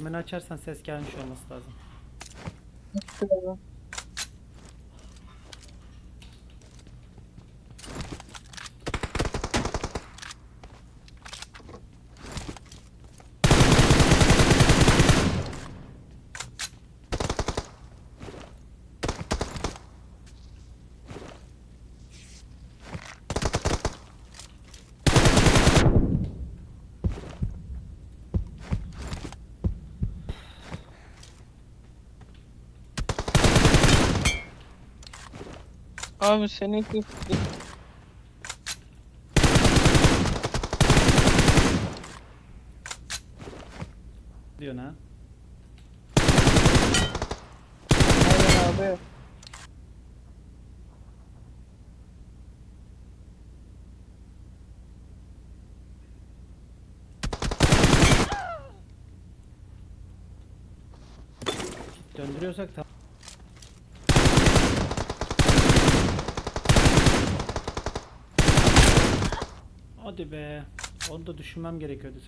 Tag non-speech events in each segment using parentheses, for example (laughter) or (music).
Tümeni açarsan ses gelmiş olması lazım. Şurada. Abi seninki Diyorsun ha. aynen abi. Döndürüyorsak tamam. Hadi be. Onu da düşünmem gerekiyordu.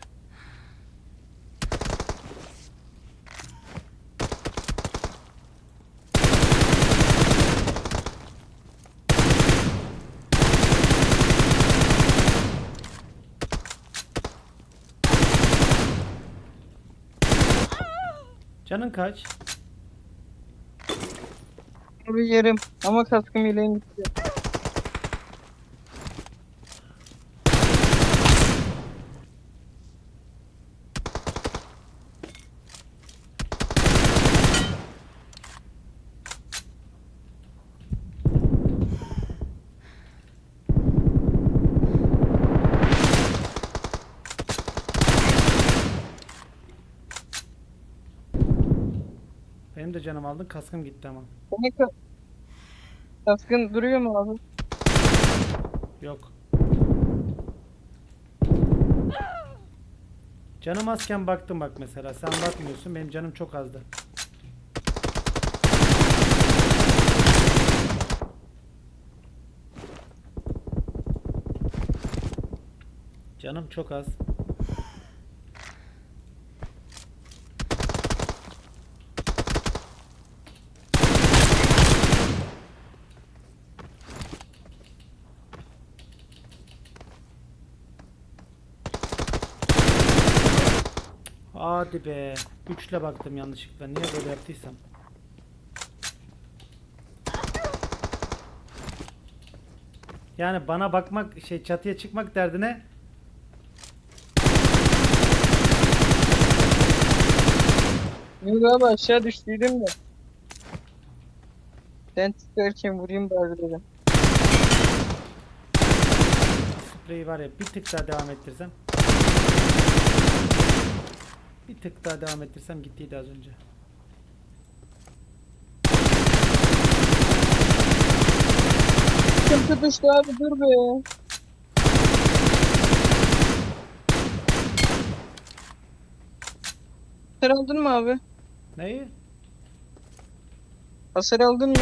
Canın kaç? Abi yerim ama kaskım yeleğim gitti. Benim de canım aldın kaskım gitti ama. Ka kaskın duruyor mu abi? Yok. Canım azken baktım bak mesela. Sen bakmıyorsun. Benim canım çok azdı. Canım çok az. Hadi be. Üçle baktım yanlışlıkla. Niye böyle yaptıysam. Yani bana bakmak şey çatıya çıkmak derdine Yok abi aşağı düştüydüm de. Sen çıkarken vurayım bari dedim. spreyi var ya bir tık daha devam ettirsem. Bir tık daha devam ettirsem gittiydi az önce. Sıkıntı düştü abi dur be. Hasar aldın mı abi? Neyi? Hasar aldın mı?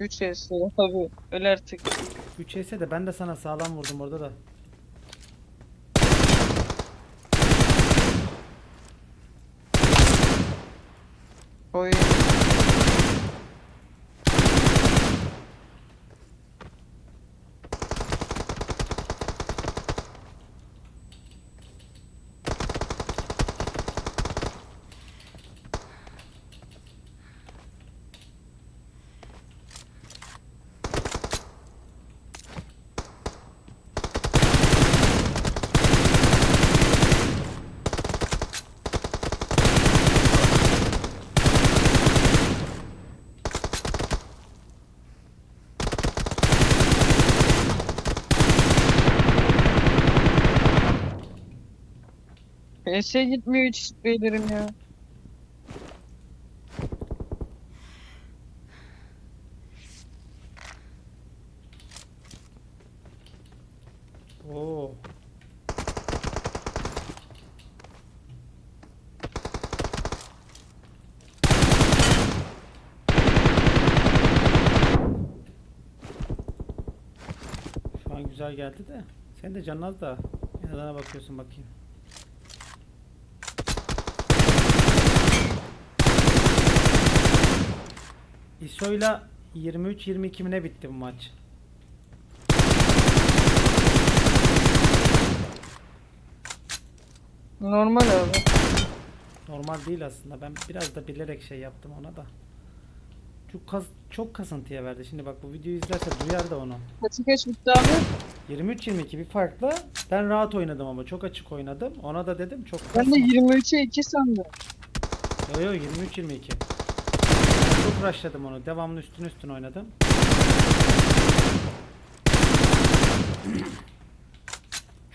3 S abi öl artık. 3 ise de ben de sana sağlam vurdum orada da. PS gitmiyor hiç spreylerim ya. Oo. Şu an güzel geldi de. Sen de canın az da. Nereye bakıyorsun bakayım. İso'yla 23-22 mi ne bitti bu maç? Normal abi. Normal değil aslında. Ben biraz da bilerek şey yaptım ona da. Çok kas çok kasıntıya verdi. Şimdi bak bu videoyu izlerse duyar da onu. Kaçı kaç bitti abi? 23-22 bir farkla ben rahat oynadım ama çok açık oynadım. Ona da dedim çok Ben de kasma. 23'e 2 sandım. Yo yo 23-22. Çok rushladım onu. Devamlı üstüne üstüne oynadım.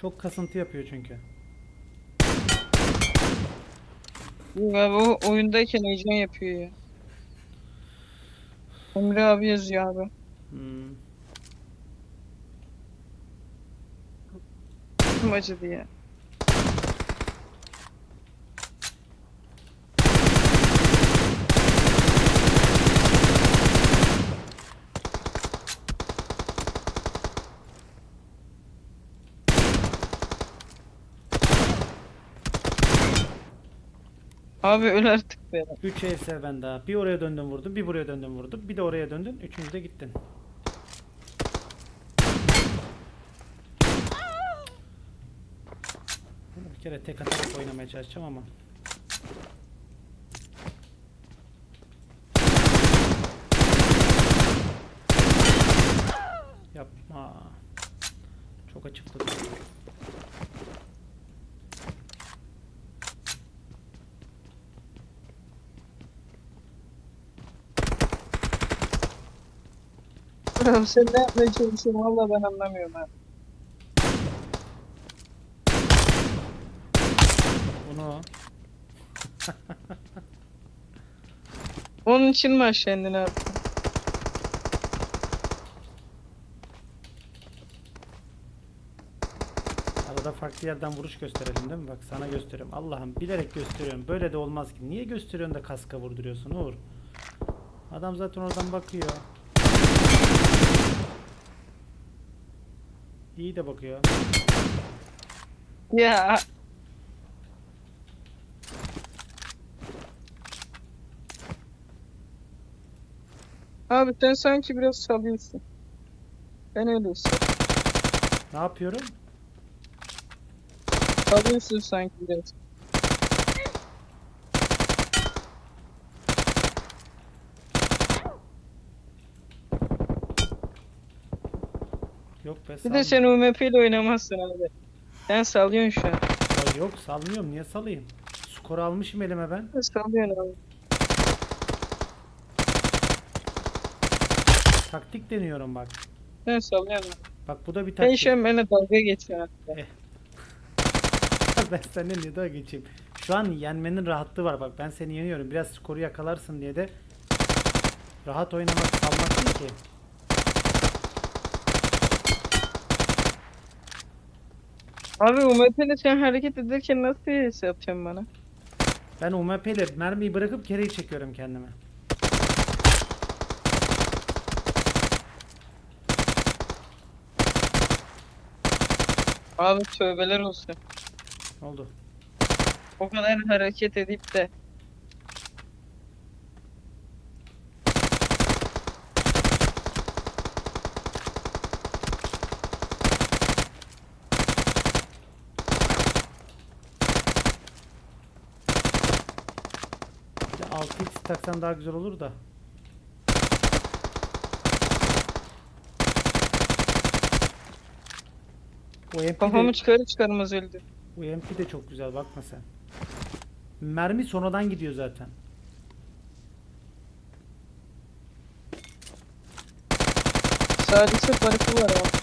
Çok kasıntı yapıyor çünkü. Abi o oyundayken heyecan yapıyor ya. Emre abi yazıyor abi. Hmm. Kim acıdı ya? Abi öl artık be. 3 ev serven daha. Bir oraya döndüm vurdum, bir buraya döndüm vurdum, bir de oraya döndün, üçüncü de gittin. Bunu bir kere tek atarak oynamaya çalışacağım ama. Yapma. Çok açık Abi sen ne yapmaya çalışıyorsun valla ben anlamıyorum abi. Bunu Onun için mi aşağı indin abi? Arada farklı yerden vuruş gösterelim değil mi? Bak sana gösteriyorum. Allah'ım bilerek gösteriyorum. Böyle de olmaz ki. Niye gösteriyorsun da kaska vurduruyorsun Uğur? Adam zaten oradan bakıyor. İyi de bakıyor. Ya Abi sen sanki biraz salıyorsun. Ben öyle hissediyorum. Ne yapıyorum? Salıyorsun sanki biraz. Yok be Bir de sen UMP ile oynamazsın abi. Sen salıyorsun şu an. Ya Yok salmıyorum. Niye salayım? Skor almışım elime ben. Sen Salıyorsun abi. Taktik deniyorum bak. Sen salıyorsun abi. Bak bu da bir Sen taktik. şu an benimle dalga geçiyorsun. abi. (laughs) ben seninle niye daha geçeyim? Şu an yenmenin rahatlığı var bak ben seni yeniyorum biraz skoru yakalarsın diye de rahat oynamak salmak değil ki. Abi UMP ile sen hareket ederken nasıl his yapacaksın bana? Ben UMP ile mermiyi bırakıp kereyi çekiyorum kendime. Abi tövbeler olsun. Ne oldu? O kadar hareket edip de. Bir de 6x taksan daha güzel olur da. UMP Kafamı de, çıkarır çıkarmaz öldü. UMP de çok güzel bakma sen. Mermi sonradan gidiyor zaten. Sadece farkı var abi.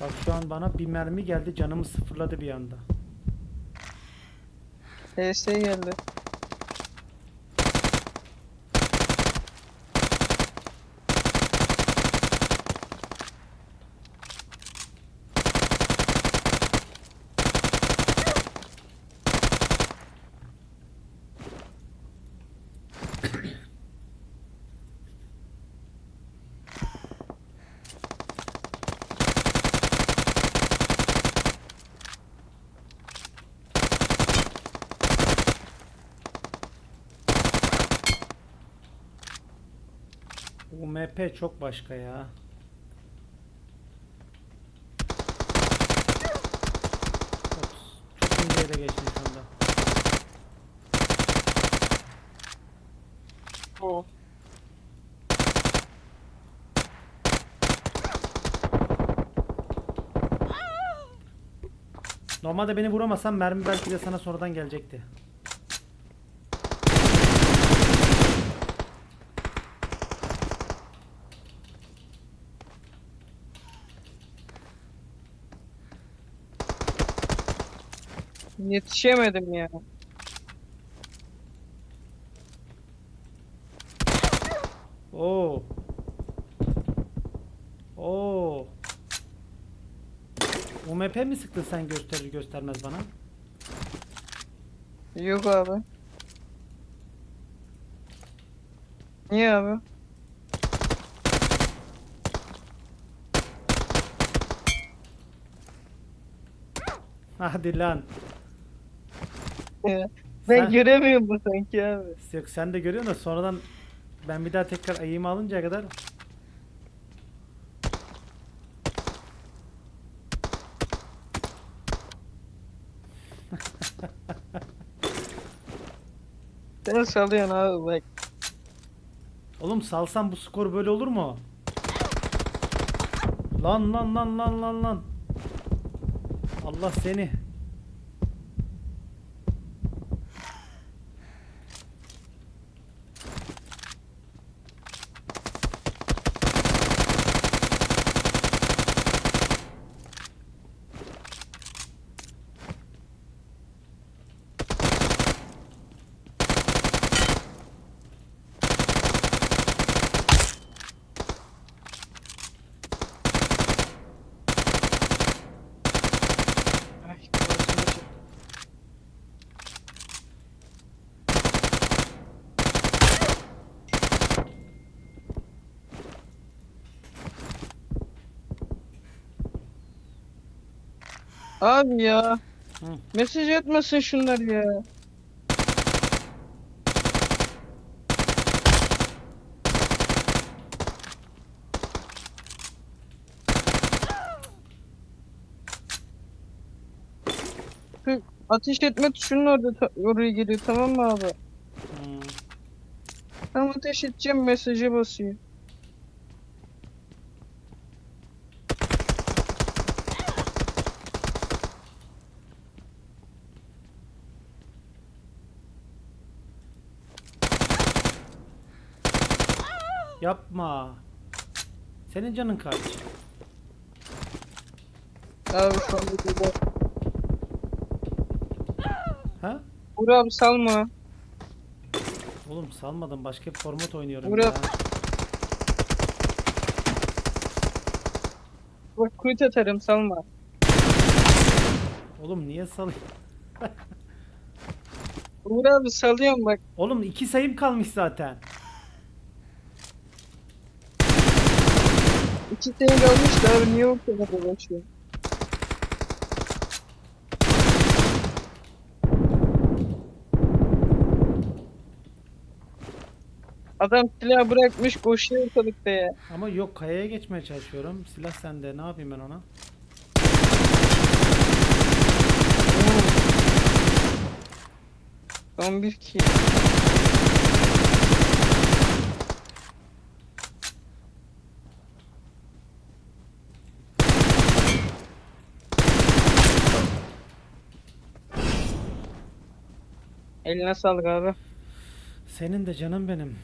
Bak şu an bana bir mermi geldi canımı sıfırladı bir anda. Ee, şey geldi. UMP çok başka ya. Çok, çok ince yere geçti şu anda. O. Normalde beni vuramasan mermi belki de sana sonradan gelecekti. Yetişemedim ya. Oo. Oo. UMP mi sıktın sen gösterir göstermez bana? Yok abi. Niye abi? Hadi lan. Ya, Ben Sen- göremiyorum bu sanki abi. Yok sen de görüyorsun da sonradan ben bir daha tekrar ayımı alıncaya kadar (laughs) Sen salıyorsun abi bak. Oğlum salsam bu skor böyle olur mu? Lan lan lan lan lan lan. Allah seni. Abi ya. Hı. Mesaj atmasın şunlar ya. Şu Ateş etme tuşunun orada oraya geliyor tamam mı abi? Hmm. Tam ateş edeceğim mesaja basıyor. Yapma. Senin canın kaç? Abi burada. Ha? Uğur abi salma. Oğlum salmadım başka bir format oynuyorum Burak. ya. Bak kuyut atarım salma. Oğlum niye salayım? (laughs) Uğur abi salıyorum bak. Oğlum iki sayım kalmış zaten. İki sene kalmış da abi niye o kadar uğraşıyor? Adam silah bırakmış koşuyor ortalıkta ya. Ama yok kayaya geçmeye çalışıyorum. Silah sende. Ne yapayım ben ona? Son bir ki. Eline sağlık abi. Senin de canım benim.